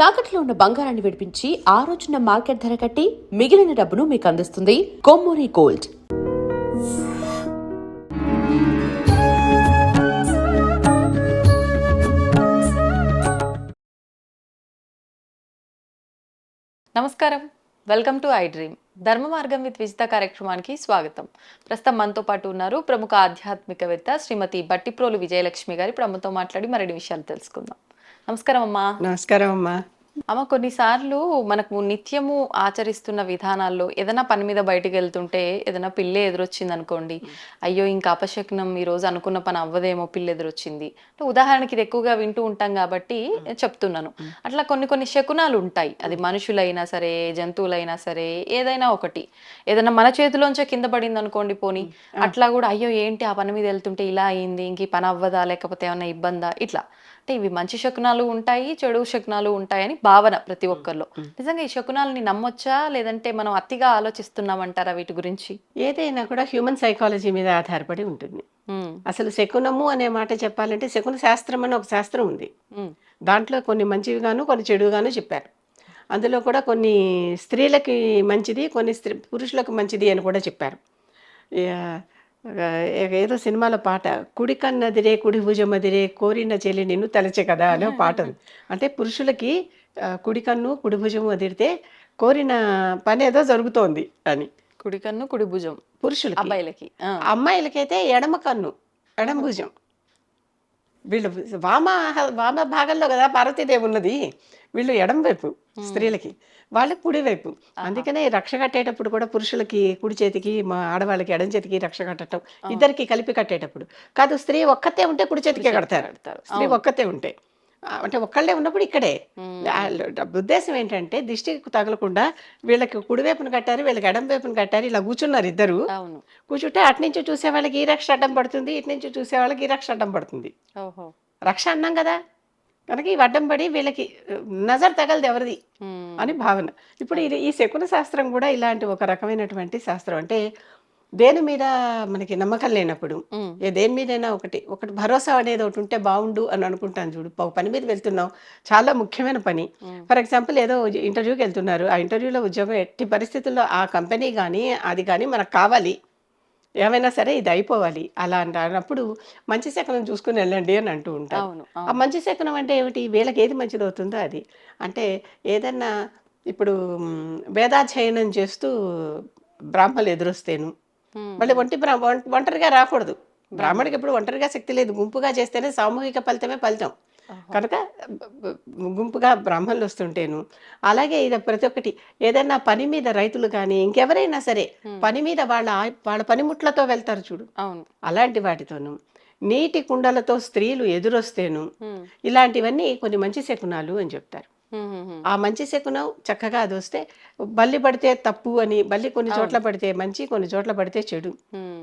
తాకట్లో ఉన్న బంగారాన్ని విడిపించి ఆ రోజున మార్కెట్ ధర కట్టి మిగిలిన డబ్బును మీకు అందిస్తుంది కొమ్మూరి గోల్డ్. నమస్కారం. Welcome to I Dream. ధర్మ మార్గం విత్ విజిత కార్యక్రమానికి స్వాగతం. ప్రస్తుతం మనతో పాటు ఉన్నారు ప్రముఖ ఆధ్యాత్మికవేత్త శ్రీమతి బట్టిప్రోలు విజయలక్ష్మి గారి. ఇప్పుడు అమ్మతో మాట్లాడి మరిన్ని విషయాలు తెలుసుకుందాం. నమస్కారం అమ్మా. నమస్కారం అమ్మా. అమ్మ కొన్నిసార్లు మనకు నిత్యము ఆచరిస్తున్న విధానాల్లో ఏదైనా పని మీద బయటికి వెళ్తుంటే ఏదైనా పిల్లే ఎదురొచ్చింది అనుకోండి అయ్యో ఇంకా అపశకునం ఈ రోజు అనుకున్న పని అవ్వదేమో పిల్ల ఎదురొచ్చింది. ఉదాహరణకి ఇది ఎక్కువగా వింటూ ఉంటాం కాబట్టి చెప్తున్నాను. అట్లా కొన్ని కొన్ని శకునాలు ఉంటాయి. అది మనుషులైనా సరే జంతువులైనా సరే ఏదైనా ఒకటి. ఏదైనా మన చేతిలోంచే కింద పడింది అనుకోండి పోనీ అట్లా కూడా అయ్యో ఏంటి ఆ పని మీద వెళ్తుంటే ఇలా అయింది ఇంక పని అవ్వదా లేకపోతే ఏమైనా ఇబ్బందా? ఇట్లా. అంటే ఇవి మంచి శకునాలు ఉంటాయి చెడు శకునాలు ఉంటాయని భావన ప్రతి ఒక్కరిలో. నిజంగా ఈ శకునాలని నమ్మొచ్చా? లేదంటే మనం అతిగా ఆలోచిస్తున్నామంటారా వీటి గురించి? ఏదైనా కూడా హ్యూమన్ సైకాలజీ మీద ఆధారపడి ఉంటుంది. అసలు శకునము అనే మాట చెప్పాలంటే శకున శాస్త్రం అని ఒక శాస్త్రం ఉంది. దాంట్లో కొన్ని మంచివిగాను కొన్ని చెడుగాను చెప్పారు. అందులో కూడా కొన్ని స్త్రీలకి మంచిది కొన్ని స్త్రీ పురుషులకు మంచిది అని కూడా చెప్పారు. ఏదో సినిమాలో పాట కుడి కన్నదిరే కుడి భుజమదిరే కోరిన చెల్లి నిన్ను తలచే కదా అనే పాట ఉంది. అంటే పురుషులకి కుడి కన్ను కుడి భుజము అదిరితే కోరిన పని ఏదో జరుగుతోంది అని. కుడి కన్ను కుడి భుజం. పురుషులకి. అబ్బాయిలకి. అమ్మాయిలకైతే ఎడమ కన్ను ఎడమ భుజం. వీళ్ళు వామ వామ భాగంలో కదా పార్వతీదేవి ఉన్నది. వీళ్ళు ఎడమ వైపు స్త్రీలకి వాళ్ళకి కుడి వైపు. అందుకనే రక్ష కట్టేటప్పుడు కూడా పురుషులకి కుడి చేతికి మా ఆడవాళ్ళకి ఎడం చేతికి రక్ష కట్టడం ఇద్దరికి కలిపి కట్టేటప్పుడు. కాదు స్త్రీ ఒక్కతే ఉంటే కుడి చేతికే కడతారు. స్త్రీ ఒక్కతే ఉంటే. అంటే ఒక్కళ్ళే ఉన్నప్పుడు ఇక్కడే. ఉద్దేశం ఏంటంటే దిష్టికి తగలకుండా వీళ్ళకి కుడివైపున కట్టారు వీళ్ళకి ఎడం వైపున కట్టారు ఇలా కూర్చున్నారు ఇద్దరు. కూర్చుంటే అటు నుంచి చూసే వాళ్ళకి ఈ రక్ష అడ్డం పడుతుంది ఇటు నుంచి చూసే వాళ్ళకి ఈ రక్ష అడ్డం పడుతుంది. రక్ష అన్నాం కదా. కనుక ఈ అడ్డం పడి వీళ్ళకి నజర్ తగలదు ఎవరిది? అని భావన. ఇప్పుడు ఇది ఈ శకున శాస్త్రం కూడా ఇలాంటి ఒక రకమైనటువంటి శాస్త్రం. అంటే దేని మీద మనకి నమ్మకం లేనప్పుడు ఏ దేని మీదైనా ఒకటి ఒకటి భరోసా అనేది ఒకటి ఉంటే బాగుండు అని అనుకుంటాను చూడు. ఒక పని మీద వెళ్తున్నాం చాలా ముఖ్యమైన పని. ఫర్ ఎగ్జాంపుల్ ఏదో ఇంటర్వ్యూకి వెళ్తున్నారు. ఆ ఇంటర్వ్యూలో ఉద్యోగం ఎట్టి పరిస్థితుల్లో ఆ కంపెనీ కానీ అది కానీ మనకు కావాలి. ఏమైనా సరే ఇది అయిపోవాలి. అలా అన్నప్పుడు మంచి శకనం చూసుకుని వెళ్ళండి అని అంటూ ఉంటారు. అవును ఆ. మంచి శకునం అంటే ఏమిటి? వీళ్ళకి ఏది మంచిది అవుతుందో అది. అంటే ఏదన్నా ఇప్పుడు వేదాధ్యయనం చేస్తూ బ్రాహ్మణులు ఎదురొస్తేను మళ్ళీ ఒంటి ఒంటరిగా రాకూడదు. బ్రాహ్మడికి ఎప్పుడు ఒంటరిగా శక్తి లేదు. గుంపుగా చేస్తేనే సామూహిక ఫలితమే ఫలితం. కనుక గుంపుగా బ్రాహ్మణులు వస్తుంటేను అలాగే ఇది ప్రతి ఒక్కటి ఏదైనా పని మీద రైతులు కానీ ఇంకెవరైనా సరే. పని మీద వాళ్ళ వాళ్ళ పనిముట్లతో వెళ్తారు చూడు. అలాంటి వాటితోను నీటి కుండలతో స్త్రీలు ఎదురొస్తేను ఇలాంటివన్నీ కొన్ని మంచి శకునాలు అని చెప్తారు. ఆ మంచి శకునం చక్కగా అది వస్తే బల్లి పడితే తప్పు అని బల్లి కొన్ని చోట్ల పడితే మంచి కొన్ని చోట్ల పడితే చెడు.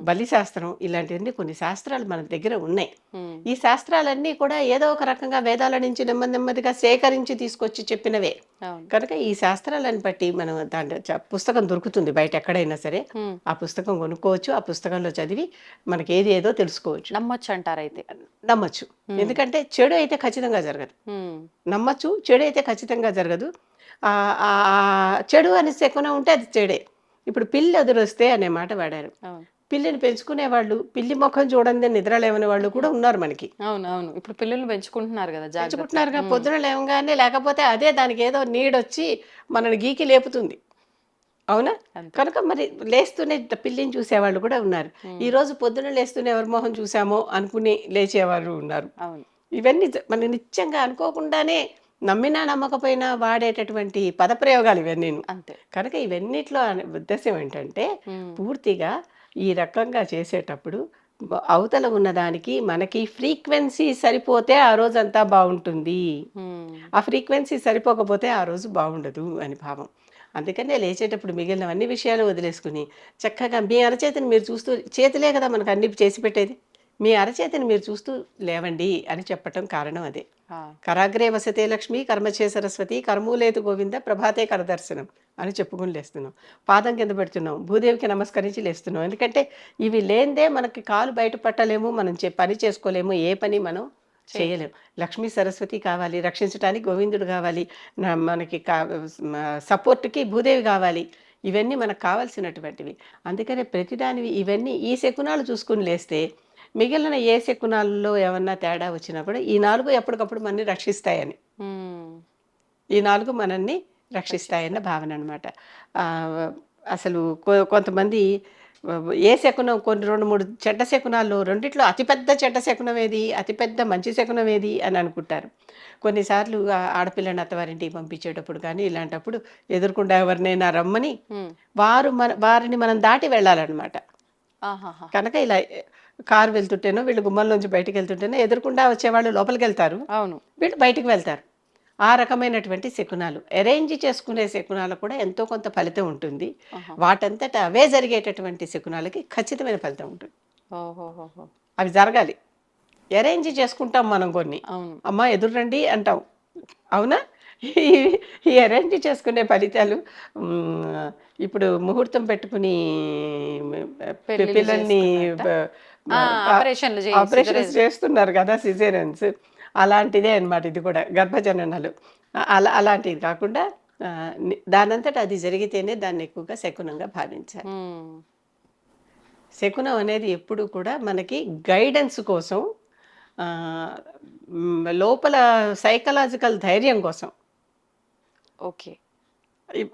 బలి శాస్త్రం ఇలాంటివన్నీ కొన్ని శాస్త్రాలు మన దగ్గర ఉన్నాయి. ఈ శాస్త్రాలన్నీ కూడా ఏదో ఒక రకంగా వేదాల నుంచి నెమ్మది నెమ్మదిగా సేకరించి తీసుకొచ్చి చెప్పినవే. కనుక ఈ శాస్త్రాలను బట్టి మనం దాంట్లో చ- పుస్తకం దొరుకుతుంది బయట ఎక్కడైనా సరే. ఆ పుస్తకం కొనుక్కోవచ్చు ఆ పుస్తకంలో చదివి మనకి ఏది ఏదో తెలుసుకోవచ్చు. నమ్మొచ్చు అంటారైతే. నమ్మచ్చు. ఎందుకంటే చెడు అయితే ఖచ్చితంగా జరగదు. నమ్మచ్చు చెడు అయితే ఖచ్చితంగా జరగదు. చెడు అని శకునం ఉంటే అది చెడే. ఇప్పుడు పిల్లి ఎదురొస్తే అనే మాట వాడారు. పిల్లిని పెంచుకునే వాళ్ళు పిల్లి ముఖం చూడండి నిద్ర లేవని వాళ్ళు కూడా ఉన్నారు మనకి. అవును అవును. ఇప్పుడు పిల్లల్ని పెంచుకుంటున్నారు కదా జాగ్రత్త. పెంచుకుంటున్నారుగా పొద్దున లేవగానే లేకపోతే అదే దానికి ఏదో నీడొచ్చి మనని గీకి లేపుతుంది. అవునా. కనుక మరి లేస్తూనే పిల్లిని చూసేవాళ్ళు కూడా ఉన్నారు. ఈ రోజు పొద్దున లేస్తూనే ఎవరి మొహం చూసామో అనుకుని లేచేవాళ్ళు ఉన్నారు. ఇవన్నీ మన నిత్యంగా అనుకోకుండానే నమ్మినా నమ్మకపోయినా వాడేటటువంటి పదప్రయోగాలు ఇవన్నీ అంతే. కనుక ఇవన్నిట్లో ఉద్దేశం ఏంటంటే పూర్తిగా ఈ రకంగా చేసేటప్పుడు అవతల ఉన్నదానికి మనకి ఫ్రీక్వెన్సీ సరిపోతే ఆ రోజు అంతా బాగుంటుంది ఆ ఫ్రీక్వెన్సీ సరిపోకపోతే ఆ రోజు బాగుండదు అని భావం. అందుకనే లేచేటప్పుడు మిగిలిన అన్ని విషయాలు వదిలేసుకుని చక్కగా మీ అరచేతిని మీరు చూస్తూ చేతులే కదా మనకు అన్ని చేసి పెట్టేది? మీ అరచేతిని మీరు చూస్తూ లేవండి అని చెప్పటం కారణం అదే. కరాగ్రే వసతే లక్ష్మి కర్మచే సరస్వతి కర్మూలేతు గోవింద ప్రభాతే కరదర్శనం అని చెప్పుకుని లేస్తున్నాం. పాదం కింద పెడుతున్నాం. భూదేవికి నమస్కరించి లేస్తున్నాం. ఎందుకంటే ఇవి లేనిదే మనకి కాలు బయట పట్టలేము మనం చే పని చేసుకోలేము ఏ పని మనం చేయలేం లక్ష్మీ సరస్వతి కావాలి రక్షించడానికి గోవిందుడు కావాలి మనకి కా సపోర్ట్కి భూదేవి కావాలి. ఇవన్నీ మనకు కావాల్సినటువంటివి. అందుకనే ప్రతిదానివి ఇవన్నీ ఈ శకునాలు చూసుకుని లేస్తే మిగిలిన ఏ శకునాలలో ఏమన్నా తేడా వచ్చినా కూడా ఈ నాలుగు ఎప్పటికప్పుడు మనని రక్షిస్తాయని. ఈ నాలుగు మనల్ని రక్షిస్తాయన్న భావన అనమాట అసలు కొంతమంది ఏ శకునం కొన్ని రెండు మూడు చెడ్డ శకునాల్లో రెండిట్లో అతిపెద్ద చెడ్డ శకునం ఏది? అతిపెద్ద మంచి శకునం ఏది? అని అనుకుంటారు. కొన్నిసార్లు ఆడపిల్లని అత్తవారింటికి పంపించేటప్పుడు కానీ ఇలాంటప్పుడు ఎదుర్కొండా ఎవరినైనా రమ్మని మ్మ్. వారు మన వారిని మనం దాటి వెళ్ళాలన్నమాట. కనుక ఇలా కారు వెళ్తుంటేనో వీళ్ళు గుమ్మంలోంచి బయటికి వెళ్తుంటేనో ఎదుర్కొండా వచ్చేవాళ్ళు లోపలికి వెళ్తారు. అవును. వీళ్ళు బయటికి వెళ్తారు. ఆ రకమైనటువంటి శకునాలు అరేంజ్ చేసుకునే శకునాలు కూడా ఎంతో కొంత ఫలితం ఉంటుంది. వాటంతట అవే జరిగేటటువంటి శకునాలకి ఖచ్చితమైన ఫలితం ఉంటుంది. అవి జరగాలి. అరేంజ్ చేసుకుంటాం మనం కొన్ని. అమ్మ ఎదురండి అంటాం. అవునా? ఈ- అరేంజ్ చేసుకునే ఫలితాలు ఇప్పుడు ముహూర్తం పెట్టుకుని పిల్లల్ని ఆపరేషన్స్ చేస్తున్నారు కదా సిజేరియన్స్. అలాంటిదే అన్నమాట ఇది కూడా గర్భజననాలు. అలా అలాంటిది కాకుండా దానంతట అది జరిగితేనే దాన్ని ఎక్కువగా శకునంగా భావించాలి. శకునం అనేది ఎప్పుడు కూడా మనకి గైడెన్స్ కోసం లోపల సైకలాజికల్ ధైర్యం కోసం. ఓకే.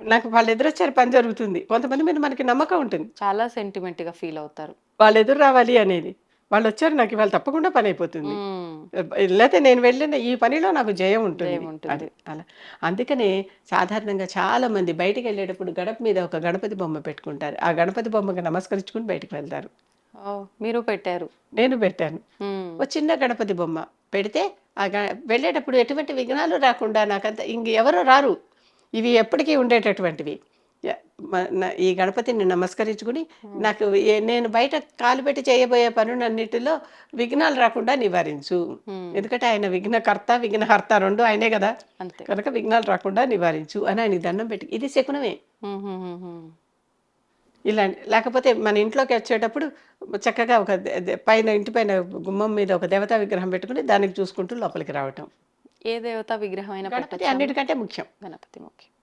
నాకు వాళ్ళు ఎదురొచ్చారు పని జరుగుతుంది. కొంతమంది మీద మనకి నమ్మకం ఉంటుంది. చాలా సెంటిమెంట్గా ఫీల్ అవుతారు. వాళ్ళు ఎదురు రావాలి అనేది. వాళ్ళు వచ్చారు నాకు ఇవాళ తప్పకుండా పని అయిపోతుంది. లేకపోతే నేను వెళ్ళిన ఈ పనిలో నాకు జయం ఉంటుంది. అది అలా. అందుకనే సాధారణంగా చాలా మంది బయటికి వెళ్ళేటప్పుడు గడప మీద ఒక గణపతి బొమ్మ పెట్టుకుంటారు. ఆ గణపతి బొమ్మకి నమస్కరించుకుని బయటికి వెళ్తారు. మీరు పెట్టారు. నేను పెట్టాను. ఒక చిన్న గణపతి బొమ్మ పెడితే ఆ వెళ్ళేటప్పుడు ఎటువంటి విఘ్నాలు రాకుండా నాకంత ఇంక ఎవరో రారు. ఇవి ఎప్పటికీ ఉండేటటువంటివి. ఈ గణపతిని నమస్కరించుకుని నాకు నేను బయట కాలు పెట్టి చేయబోయే పనులన్నిటిలో విఘ్నాలు రాకుండా నివారించు. ఎందుకంటే ఆయన విఘ్నకర్త విఘ్నహర్త రెండు ఆయనే కదా. అంతే. కనుక విఘ్నాలు రాకుండా నివారించు అని ఆయన దండం పెట్టి ఇది శకునమే. ఇలాంటి లేకపోతే మన ఇంట్లోకి వచ్చేటప్పుడు చక్కగా ఒక పైన ఇంటి పైన గుమ్మం మీద ఒక దేవతా విగ్రహం పెట్టుకుని దానికి చూసుకుంటూ లోపలికి రావటం. ఏ దేవత విగ్రహం అయినా గణపతి అన్నిటికంటే ముఖ్యం. గణపతి ముఖ్యం.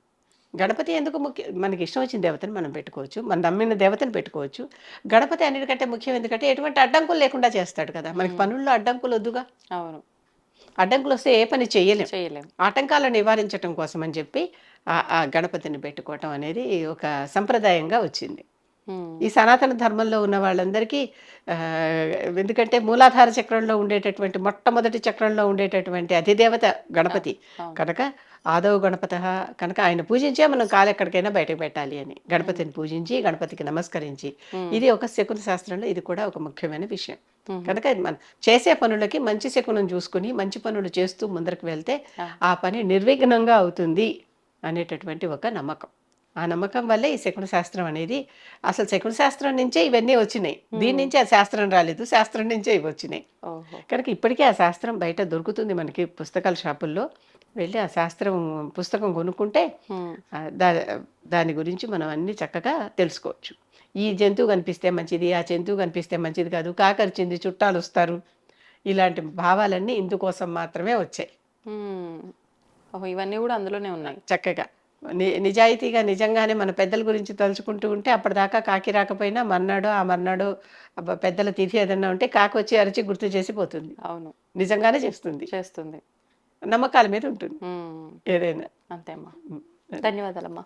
గణపతి ఎందుకు ముఖ్యం మనకి ఇష్టం వచ్చిన దేవతని మనం పెట్టుకోవచ్చు మన నమ్మిన దేవతని పెట్టుకోవచ్చు. గణపతి అన్నిటికంటే ముఖ్యం ఎందుకంటే ఎటువంటి అడ్డంకులు లేకుండా చేస్తాడు కదా. మనకి పనుల్లో అడ్డంకులు వద్దుగా? అవును. అడ్డంకులు వస్తే ఏ పని చేయలేం. చేయలేం. ఆటంకాలను నివారించడం కోసం అని చెప్పి ఆ- గణపతిని పెట్టుకోవటం అనేది ఒక సంప్రదాయంగా వచ్చింది. ఈ సనాతన ధర్మంలో ఉన్న వాళ్ళందరికీ ఎందుకంటే మూలాధార చక్రంలో ఉండేటటువంటి మొట్టమొదటి చక్రంలో ఉండేటటువంటి అధిదేవత గణపతి. కనుక ఆదవ గణపత కనుక ఆయన పూజించే మనం కాలు ఎక్కడికైనా బయటకు పెట్టాలి అని. గణపతిని పూజించి గణపతికి నమస్కరించి. ఇది ఒక శకున శాస్త్రంలో ఇది కూడా ఒక ముఖ్యమైన విషయం. కనుక మనం చేసే పనులకి మంచి శకునం చూసుకుని మంచి పనులు చేస్తూ ముందరకు వెళ్తే. ఆ పని నిర్విఘ్నంగా అవుతుంది అనేటటువంటి ఒక నమ్మకం. ఆ నమ్మకం వల్లే ఈ శకున శాస్త్రం అనేది అసలు శకున శాస్త్రం నుంచే ఇవన్నీ వచ్చినాయి. దీని నుంచే ఆ శాస్త్రం రాలేదు శాస్త్రం నుంచే ఇవి వచ్చినాయి. కనుక ఇప్పటికే ఆ శాస్త్రం బయట దొరుకుతుంది మనకి పుస్తకాల షాపుల్లో. వెళ్ళి ఆ శాస్త్రం పుస్తకం కొనుక్కుంటే దా దాని గురించి మనం అన్ని చక్కగా తెలుసుకోవచ్చు. ఈ జంతువు కనిపిస్తే మంచిది ఆ జంతువు కనిపిస్తే మంచిది కాదు కాకరిచింది చుట్టాలు వస్తారు. ఇలాంటి భావాలన్నీ ఇందుకోసం మాత్రమే వచ్చాయి. ఇవన్నీ కూడా అందులోనే ఉన్నాయి. చక్కగా. నిజాయితీగా నిజంగానే మన పెద్దల గురించి తలుచుకుంటూ ఉంటే అప్పటిదాకా కాకి రాకపోయినా మర్నాడో ఆ మర్నాడో అబ్బా పెద్దల తిథి ఏదన్నా ఉంటే కాకి వచ్చి అరిచి గుర్తు చేసిపోతుంది అవును. నిజంగానే చేస్తుంది. చేస్తుంది. నమ్మకాల మీద ఉంటుంది. ఏదైనా. అంతే అమ్మా ఉమ్. ధన్యవాదాలమ్మా.